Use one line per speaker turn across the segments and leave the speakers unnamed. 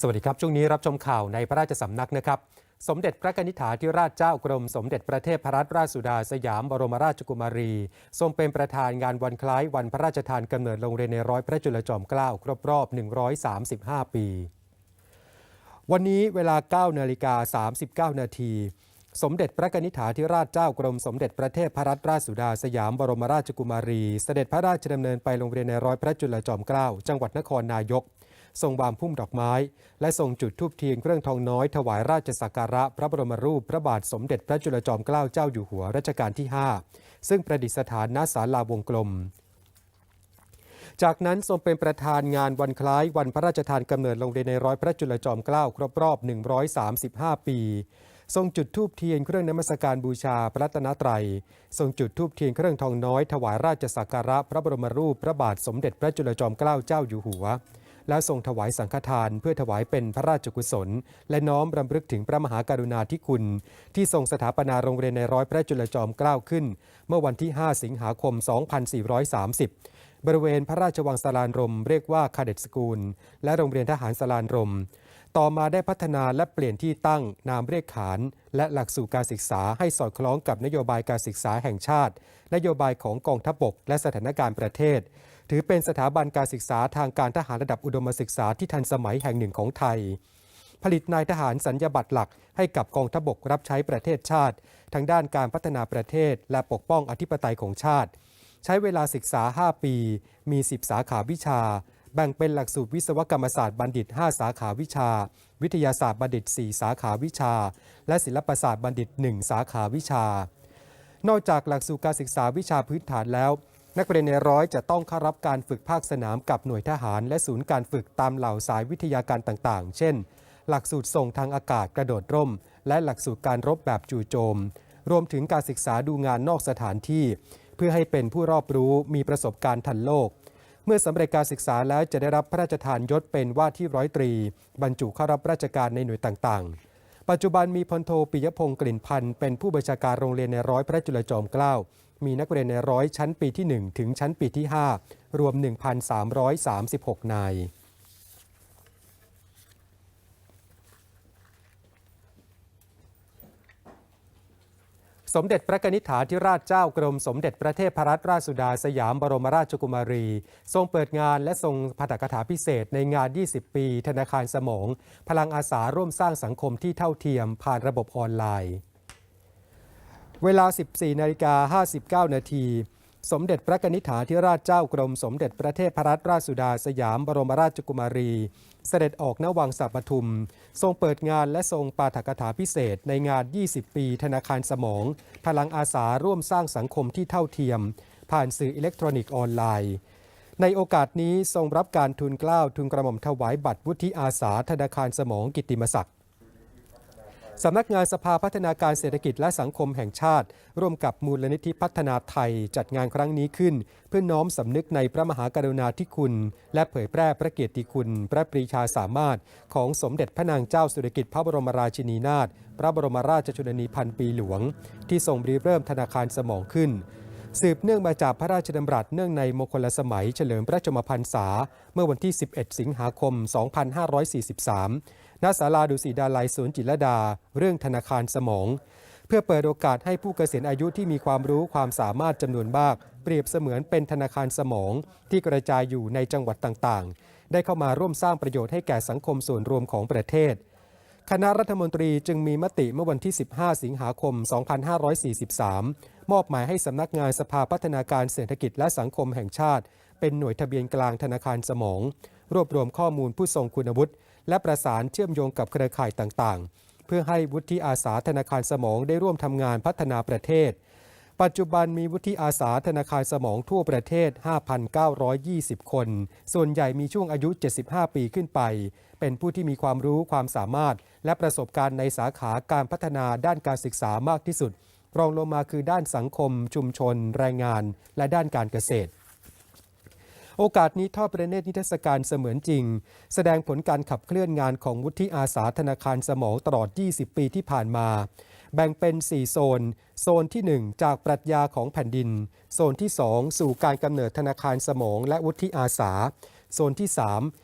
สวัสดีครับ ช่วงนี้รับชมข่าวในพระราชสำนักนะครับ สมเด็จพระนิษฐาธิราชเจ้ากรม สมเด็จพระเทพรัตนราชสุดาสยามบรมราชกุมารี ทรงเป็นประธานงานวันคล้ายวันพระราชทานกำเนิดโรงเรียนในร้อยพระจุลจอมเกล้าครบรอบ 135 ปี วันนี้เวลา 9 นาฬิกา 39 นาที สมเด็จพระกนิษฐาธิราชเจ้ากรมสมเด็จพระเทพรัตนราชสุดาสยามบรมราชกุมารี เสด็จพระราชดำเนินไปโรงเรียนในร้อยพระจุลจอมเกล้าจังหวัดนครนายก ทรงวางพุ่มดอกไม้ และทรงจุดธูปเทียนเครื่องทองน้อยถวายราชสักการะพระบรมรูปพระบาทสมเด็จพระจุลจอมเกล้าเจ้าอยู่หัวรัชกาลที่ 5 ซึ่งประดิษฐานณศาลาวงกลมจากนั้นทรงเป็นประธานงานวันคล้ายวันพระราชทานกำเนิดโรงเรียนในร้อยพระจุลจอมเกล้าครบรอบ 135 ปี ทรงจุดธูปเทียนเครื่องนมัสการบูชาพระรัตนตรัย ทรงจุดธูปเทียนเครื่องทองน้อยถวายราชสักการะพระบรมรูปพระบาทสมเด็จพระจุลจอมเกล้าเจ้าอยู่หัว และทรงถวายสังฆทานเพื่อถวายเป็นพระราชกุศล และน้อมรำลึกถึงพระมหากรุณาธิคุณ ที่ทรงสถาปนาโรงเรียนในร้อยพระจุลจอมเกล้าขึ้น เมื่อวันที่ 5 สิงหาคม 2430 บริเวณพระราชวังสารานรมเรียกว่าคาเดตสกูล และโรงเรียนทหารสารานรม ต่อมาได้พัฒนาและเปลี่ยนที่ตั้งนามเรียกขาน และหลักสูตรการศึกษาให้สอดคล้องกับนโยบายการศึกษาแห่งชาติ นโยบายของกองทัพบก และสถานการณ์ประเทศ ถือเป็นสถาบันการศึกษาทางการทหารระดับอุดมศึกษาที่ทันสมัยแห่งหนึ่งของไทย ผลิตนายทหารสัญญาบัตรหลัก ให้กับกองทัพบกรับใช้ประเทศชาติ ทางด้านการพัฒนาประเทศ และปกป้องอธิปไตยของชาติ ใช้เวลาศึกษา 5 ปี มี 10 สาขาวิชา แบ่งเป็นหลักสูตรวิศวกรรมศาสตร์บัณฑิต 5 สาขาวิชา วิทยาศาสตร์บัณฑิต 4 สาขาวิชา และศิลปศาสตร์บัณฑิต 1 สาขาวิชา นอกจากหลักสูตรการศึกษาวิชาพื้นฐานแล้ว นักเรียนในร้อยจะต้องเข้ารับการฝึกภาคสนามกับหน่วยทหาร และศูนย์การฝึกตามเหล่าสายวิทยาการต่างๆ เช่น หลักสูตรส่งทางอากาศกระโดดร่ม และหลักสูตรการรบแบบจู่โจม รวมถึงการศึกษาดูงานนอกสถานที่ เพื่อให้เป็นผู้รอบรู้มีประสบการณ์ทันโลก เมื่อสำเร็จการศึกษาแล้วจะได้รับพระราชทานยศเป็นว่าที่ร้อยตรี บรรจุเข้ารับราชการในหน่วยต่างๆ ปัจจุบันมีพลโทปิยพงศ์กลิ่นพันธ์เป็นผู้บัญชาการโรงเรียนในร้อยพระจุลจอมเกล้ามีนักเรียนในร้อยชั้นปีที่ 1 ถึงชั้นปีที่ 5 รวม 1,336 นาย สมเด็จพระนิษฐาธิราชเจ้ากรมสมเด็จพระเทพรัตนราชสุดาสยามบรมราชกุมารี ทรงเปิดงานและทรงพระกถาพิเศษในงาน 20 ปี ธนาคารสมอง พลังอาสาร่วมสร้างสังคมที่เท่าเทียมผ่านระบบออนไลน์ เวลา 14นาฬิกา59 นาที สมเด็จพระนิษฐาธิราชเจ้ากรม สมเด็จพระเทพรัตนราชสุดาสยามบรมราชกุมารี เสด็จออกณวังสัปทุม ทรงเปิดงานและทรงปาฐกถาพิเศษในงาน 20 ปี ธนาคารสมอง พลังอาสาร่วมสร้างสังคมที่เท่าเทียม ผ่านสื่ออิเล็กทรอนิกส์ออนไลน์ ในโอกาสนี้ทรงรับการทุนเกล้าทุนกระหม่อมถวายบัตรวุฒิอาสาธนาคารสมองกิตติมศักดิ์ สำนักงานสภาพัฒนาการเศรษฐกิจและสังคมแห่งชาติ ร่วมกับมูลนิธิพัฒนาไทยจัดงานครั้งนี้ขึ้น เพื่อน้อมสำนึกในพระมหากรุณาธิคุณ และเผยแพร่พระเกียรติคุณ พระปรีชาสามารถ ของสมเด็จพระนางเจ้าสุริกิติ์พระบรมราชินีนาถพระบรมราชชนนีพันปีหลวง ที่ทรงริเริ่มธนาคารสมองขึ้นสืบเนื่องมาจากพระราชดำรัสเนื่องในมงคลสมัยเฉลิมพระชนมพรรษา เมื่อวันที่ 11 สิงหาคม 2543 ณศาลาดุสิดาลัยสวนจิตรดา เรื่องธนาคารสมอง เพื่อเปิดโอกาสให้ผู้เกษียณอายุที่มีความรู้ความสามารถจำนวนมาก เปรียบเสมือนเป็นธนาคารสมอง ที่กระจายอยู่ในจังหวัดต่างๆ ได้เข้ามาร่วมสร้างประโยชน์ให้แก่สังคมส่วนรวมของประเทศ คณะรัฐมนตรีจึงมีมติเมื่อวันที่ 15 สิงหาคม 2543 มอบหมายให้สำนักงานสภาพัฒนาการเศรษฐกิจและสังคมแห่งชาติ เป็นหน่วยทะเบียนกลางธนาคารสมอง รวบรวมข้อมูลผู้ทรงคุณวุฒิ และประสานเชื่อมโยงกับเครือข่ายต่างๆ เพื่อให้วุฒิอาสาธนาคารสมองได้ร่วมทำงานพัฒนาประเทศ ปัจจุบันมีวุฒิอาสาธนาคารสมองทั่วประเทศ 5,920 คน ส่วนใหญ่มีช่วงอายุ 75 ปีขึ้นไป เป็นผู้ที่มีความรู้ความสามารถ และประสบการณ์ในสาขาการพัฒนาด้านการศึกษามากที่สุด รองลงมาคือด้านสังคม ชุมชน แรงงาน และด้านการเกษตร โอกาสนี้ทอดประเนตรนิทรรศการเสมือนจริง แสดงผลการขับเคลื่อนงานของวุฒิอาสาธนาคารสมองตลอด 20 ปีที่ผ่านมา แบ่งเป็น 4 โซน โซนที่ 1 จากปรัชญาของแผ่นดิน โซนที่ 2 สู่การกำเนิดธนาคารสมองและวุฒิอาสา โซนที่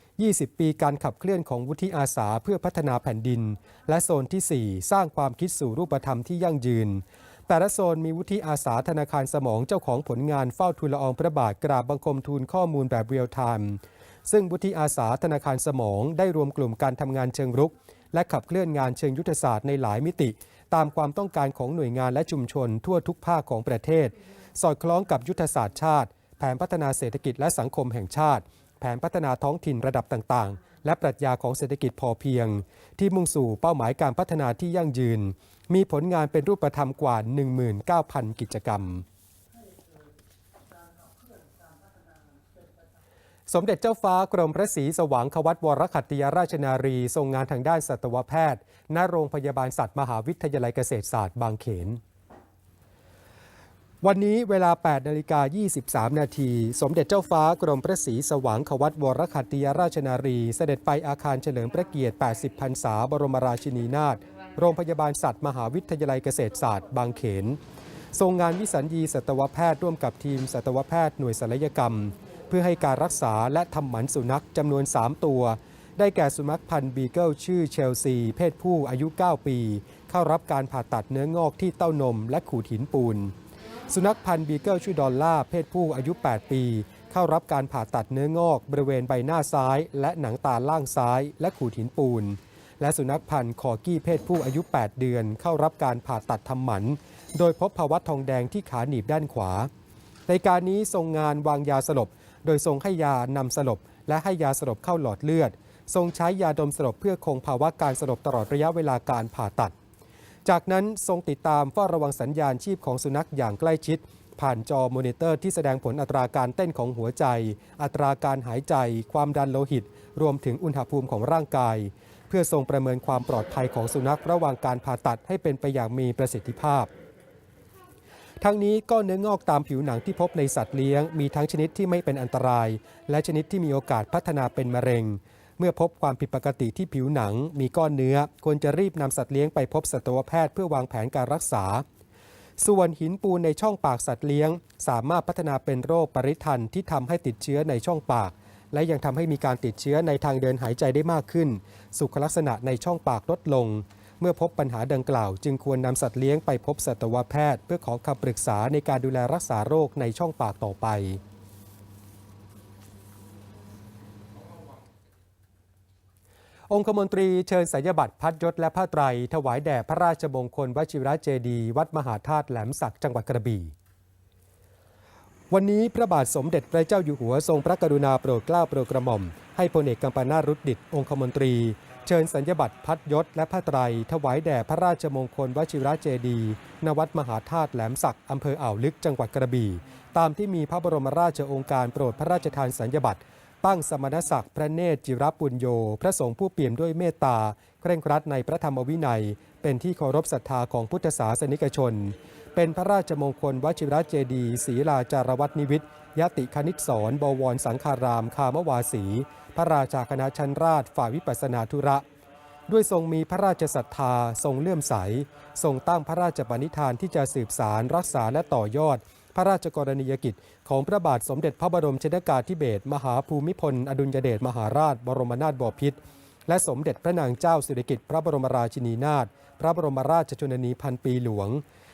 3 20 ปีการขับเคลื่อนของวุฒิอาสาเพื่อพัฒนาแผ่นดิน และโซนทีสี่4 สร้างความคิดสู่รูปธรรมที่ยั่งยืน แต่ละโซนมีวุฒิอาสาธนาคารสมองเจ้าของผลงานเฝ้าทูลละอองพระบาทกราบบังคมทูลข้อมูลแบบเรียลไทม์ซึ่งวุฒิอาสาธนาคารสมองได้รวมกลุ่มการทำงานเชิงรุก และขับเคลื่อนงานเชิงยุทธศาสตร์ในหลายมิติ ตามความต้องการของหน่วยงานและชุมชนทั่วทุกภาคของประเทศ สอดคล้องกับยุทธศาสตร์ชาติ แผนพัฒนาเศรษฐกิจและสังคมแห่งชาติ แผนพัฒนาท้องถิ่นระดับต่างๆ และปรัชญาของเศรษฐกิจพอเพียง ที่มุ่งสู่เป้าหมายการพัฒนาที่ยั่งยืน มีผลงานเป็นรูปธรรมกว่า 19,000 กิจกรรม สมเด็จเจ้าฟ้ากรมพระศรีสว่างควัตวรคัตติยราชนารี ทรงงานทางด้านสัตวแพทย์ ณ โรงพยาบาลสัตว์มหาวิทยาลัยเกษตรศาสตร์บางเขนวันนี้เวลา 8 นาฬิกา 23 นาที สมเด็จเจ้าฟ้ากรมพระศรีสว่างควัตวรคัตติยราชนารี เสด็จไปอาคารเฉลิมพระเกียรติ 80 พรรษา บรมราชินีนาถ โรงพยาบาลสัตว์มหาวิทยาลัยเกษตรศาสตร์บางเขนทรงงานวิสัญญีสัตวแพทย์ร่วมกับทีมสัตวแพทย์หน่วยศัลยกรรม เพื่อให้การรักษาและทำหมันสุนัขจำนวน 3 ตัว ได้แก่สุนัขพันธุ์บีเกิลชื่อเชลซี เพศผู้อายุ 9 ปี เข้ารับการผ่าตัดเนื้องอกที่เต้านมและขูดหินปูน สุนัขพันธุ์บีเกิลชื่อดอลล่าเพศผู้อายุ 8 ปี เข้ารับการผ่าตัดเนื้องอก บริเวณใบหน้าซ้าย และหนังตาล่างซ้าย และขูดหินปูน และสุนัขพันธุ์คอกี้เพศผู้อายุ 8 เดือน เข้ารับการผ่าตัดทำหมัน โดยพบภาวะทองแดงที่ขาหนีบด้านขวา ในการนี้ทรงงานวางยาสลบ โดยทรงให้ยานำสลบ และให้ยาสลบเข้าหลอดเลือด ทรงใช้ยาดมสลบเพื่อคงภาวะการสลบตลอดระยะเวลาการผ่าตัด จากนั้นทรงติดตามเฝ้าระวังสัญญาณชีพของสุนัขอย่างใกล้ชิดผ่านจอมอนิเตอร์ที่แสดงผลอัตราการเต้นของหัวใจ อัตราการหายใจ ความดันโลหิต รวมถึงอุณหภูมิของร่างกาย เพื่อทรงประเมินความปลอดภัยของสุนัขระหว่างการผ่าตัดให้เป็นไปอย่างมีประสิทธิภาพ ทั้งนี้ก้อนเนื้องอกตามผิวหนังที่พบในสัตว์เลี้ยง มีทั้งชนิดที่ไม่เป็นอันตราย และชนิดที่มีโอกาสพัฒนาเป็นมะเร็ง เมื่อพบความผิดปกติที่ผิวหนัง มีก้อนเนื้อ ควรจะรีบนำสัตว์เลี้ยงไปพบสัตวแพทย์เพื่อวางแผนการรักษา ส่วนหินปูนในช่องปากสัตว์เลี้ยง สามารถพัฒนาเป็นโรคปริทันที่ทำให้ติดเชื้อในช่องปาก และยังทำให้มีการติดเชื้อในทางเดินหายใจได้มากขึ้น สุขลักษณะในช่องปากลดลง เมื่อพบปัญหาดังกล่าว จึงควรนำสัตว์เลี้ยงไปพบสัตวแพทย์ เพื่อขอคำปรึกษาในการดูแลรักษาโรคในช่องปากต่อไปองคมนตรีเชิญสัญบัตรพัดยศและผ้าไตร ถวายแด่พระราชมงคลวชิระเจดี วัดมหาธาตุแหลมสักจังหวัดกระบี่ วันนี้พระบาทสมเด็จพระเจ้าอยู่หัวทรงพระกรุณาโปรดเกล้าโปรดกระหม่อม ให้พลเอกกัมปนาตรุดดิตองคมนตรี เชิญสัญญบัตรพัดยศและพระไตร ถวายแด่พระราชมงคลวชิระเจดีย์ณวัดมหาธาตุแหลมศักดิ์อำเภออ่าวลึกจังหวัดกระบี่ ตามที่มีพระบรมราชโองการโปรดพระราชทานสัญญบัตร ตั้งสมณศักดิ์พระเนตรจิรปุญโย พระสงฆ์ผู้เปี่ยมด้วยเมตตาเคร่งครัดในพระธรรมวินัย เป็นที่เคารพศรัทธาของพุทธศาสนิกชน เป็นพระราชมงคลวชิรเจดีศรีลาจารวัตนิวิทยติคณิตสอนบวรสังฆารามคามวาสี พระราชาคณะชั้นราชฝ่ายวิปัสสนาธุระ ด้วยทรงมีพระราชศรัทธาทรงเลื่อมใส ทรงตั้งพระราชปณิธานที่จะสืบสารรักษาและต่อยอด พระราชกรณียกิจ ของพระบาทสมเด็จพระบรมชนกาธิเบศรมหาภูมิพล อดุลยเดชมหาราช บรมนาถบพิตรและสมเด็จพระนางเจ้าสิริกิติ์พระบรมราชินีนาถพระบรมราชชนนีพันปีหลวง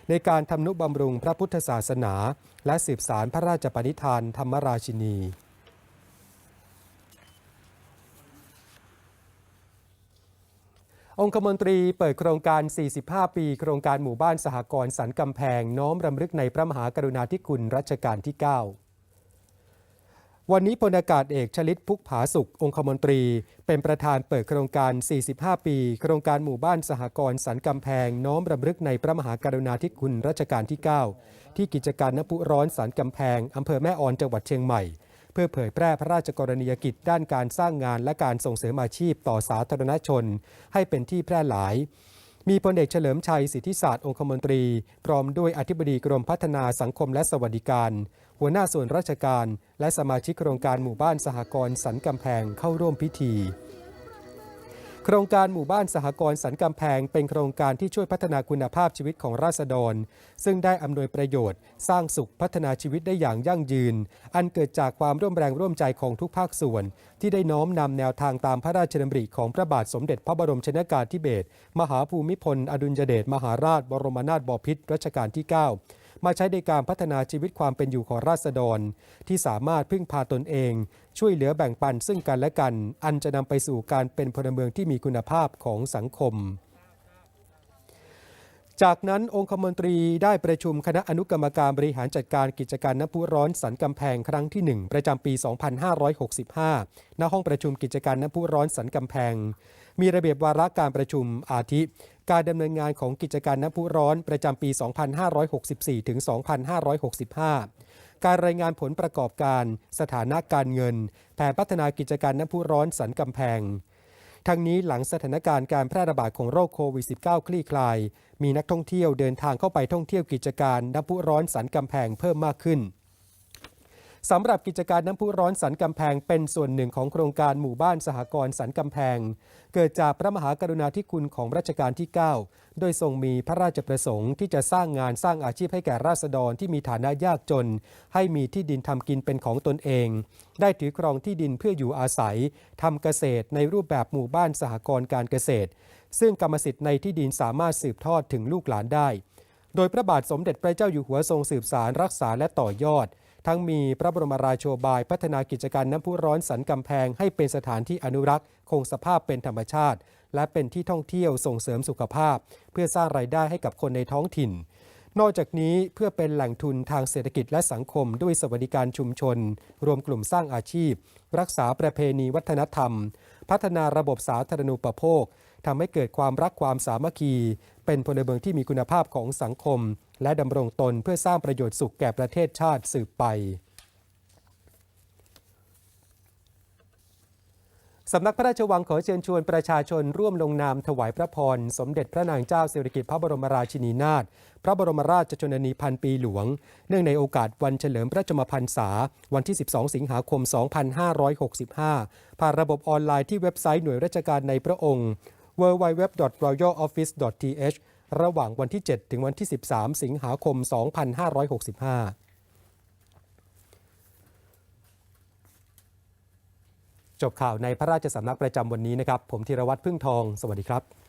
ในการทำนุบำรุงพระพุทธศาสนา และสืบสารพระราชปณิธานธรรมราชินี องคมนตรีเปิดโครงการ 45 ปี โครงการหมู่บ้านสหกรณ์สันกำแพง น้อมรำลึกในพระมหากรุณาธิคุณรัชกาลที่ 9 วันนี้พลอากาศเอกชลิตพุกผาสุข องคมนตรี เป็นประธานเปิดโครงการ 45 ปี โครงการหมู่บ้านสหกรณ์สันกำแพง น้อมรำลึกในพระมหากรุณาธิคุณรัชกาลที่ 9 ที่กิจการนปุร้อนสันกำแพงอำเภอแม่ออนจังหวัดเชียงใหม่ เพื่อเผยแพร่พระราชกรณียกิจด้านการสร้างงานและการส่งเสริมอาชีพต่อสาธารณชน ให้เป็นที่แพร่หลาย มีพลเอกเฉลิมชัยสิทธิศาสตร์องคมนตรี พร้อมด้วยอธิบดีกรมพัฒนาสังคมและสวัสดิการ หัวหน้าส่วนราชการ และสมาชิกโครงการหมู่บ้านสหกรณ์สันกำแพงเข้าร่วมพิธี โครงการหมู่บ้านสหกรณ์สันกำแพง เป็นโครงการที่ช่วยพัฒนาคุณภาพชีวิตของราษฎร ซึ่งได้อำนวยประโยชน์ สร้างสุขพัฒนาชีวิตได้อย่างยั่งยืน อันเกิดจากความร่วมแรงร่วมใจของทุกภาคส่วน ที่ได้น้อมนำแนวทางตามพระราชดำริของพระบาทสมเด็จพระบรมชนกาธิเบศรมหาภูมิพล อดุลยเดชมหาราชบรมนาถบพิตรรัชกาลที่ 9 มาใช้ในการพัฒนาชีวิตความเป็นอยู่ของราษฎร ที่สามารถพึ่งพาตนเอง ช่วยเหลือแบ่งปันซึ่งกันและกัน อันจะนำไปสู่การเป็นพลเมืองที่มีคุณภาพของสังคมจากนั้นองคมนตรีได้ประชุมคณะอนุกรรมการบริหารจัดการกิจการน้ำพุร้อนสันกำแพงครั้งที่ 1 ประจำปี 2565 ณ ห้องประชุมกิจการน้ำพุร้อนสันกำแพง มีระเบียบวาระการประชุมอาทิ การดำเนินงานของกิจการน้ำพุร้อนประจำปี 2564 ถึง 2565 การรายงานผลประกอบการสถานะการเงิน แผนพัฒนากิจการน้ำพุร้อนสันกำแพงทั้งนี้หลังสถานการณ์การแพร่ระบาดของโรคโควิด -19 คลี่คลาย มีนักท่องเที่ยวเดินทางเข้าไปท่องเที่ยวกิจการน้ำพุร้อนสันกำแพงเพิ่มมากขึ้น สำหรับกิจการน้ำพุร้อนสันกำแพงเป็นส่วนหนึ่งของโครงการหมู่บ้านสหกรณ์สันกำแพง เกิดจากพระมหากรุณาธิคุณของรัชกาลที่ 9 โดยทรงมีพระราชประสงค์ที่จะสร้างงานสร้างอาชีพให้แก่ราษฎรที่มีฐานะยากจน ให้มีที่ดินทำกินเป็นของตนเอง ได้ถือครองที่ดินเพื่ออยู่อาศัยทำเกษตรในรูปแบบหมู่บ้านสหกรณ์การเกษตร ซึ่งกรรมสิทธิ์ในที่ดินสามารถสืบทอดถึงลูกหลานได้ โดยพระบาทสมเด็จพระเจ้าอยู่หัวทรงสืบสารรักษาและต่อยอด ทั้งมีพระบรมราโชบายพัฒนากิจการน้ำพุร้อนสันกำแพงให้เป็นสถานที่อนุรักษ์ คงสภาพเป็นธรรมชาติ และเป็นที่ท่องเที่ยวส่งเสริมสุขภาพ เพื่อสร้างรายได้ให้กับคนในท้องถิ่น นอกจากนี้เพื่อเป็นแหล่งทุนทางเศรษฐกิจและสังคมด้วยสวัสดิการชุมชน รวมกลุ่มสร้างอาชีพ รักษาประเพณีวัฒนธรรม พัฒนาระบบสาธารณูปโภคทำให้เกิดความรักความสามัคคี เป็นพลเมืองที่มีคุณภาพของสังคม และดำรงตนเพื่อสร้างประโยชน์สุขแก่ประเทศชาติสืบไปสำนักพระราชวังขอเชิญชวนประชาชนร่วมลงนามถวายพระพร สมเด็จพระนางเจ้าสิริกิติ์พระบรมราชินีนาถพระบรมราชชนนีพันปีหลวง เนื่องในโอกาสวันเฉลิมพระชนมพรรษา วันที่ 12 สิงหาคม 2565 ผ่านระบบออนไลน์ที่เว็บไซต์หน่วยราชการในพระองค์ www.royaloffice.th ระหว่างวันที่ 7 ถึงวันที่ 13 สิงหาคม 2565จบข่าวในพระราชสำนักประจำวันนี้นะครับ ผมธีรวัตรพึ่งทอง สวัสดีครับ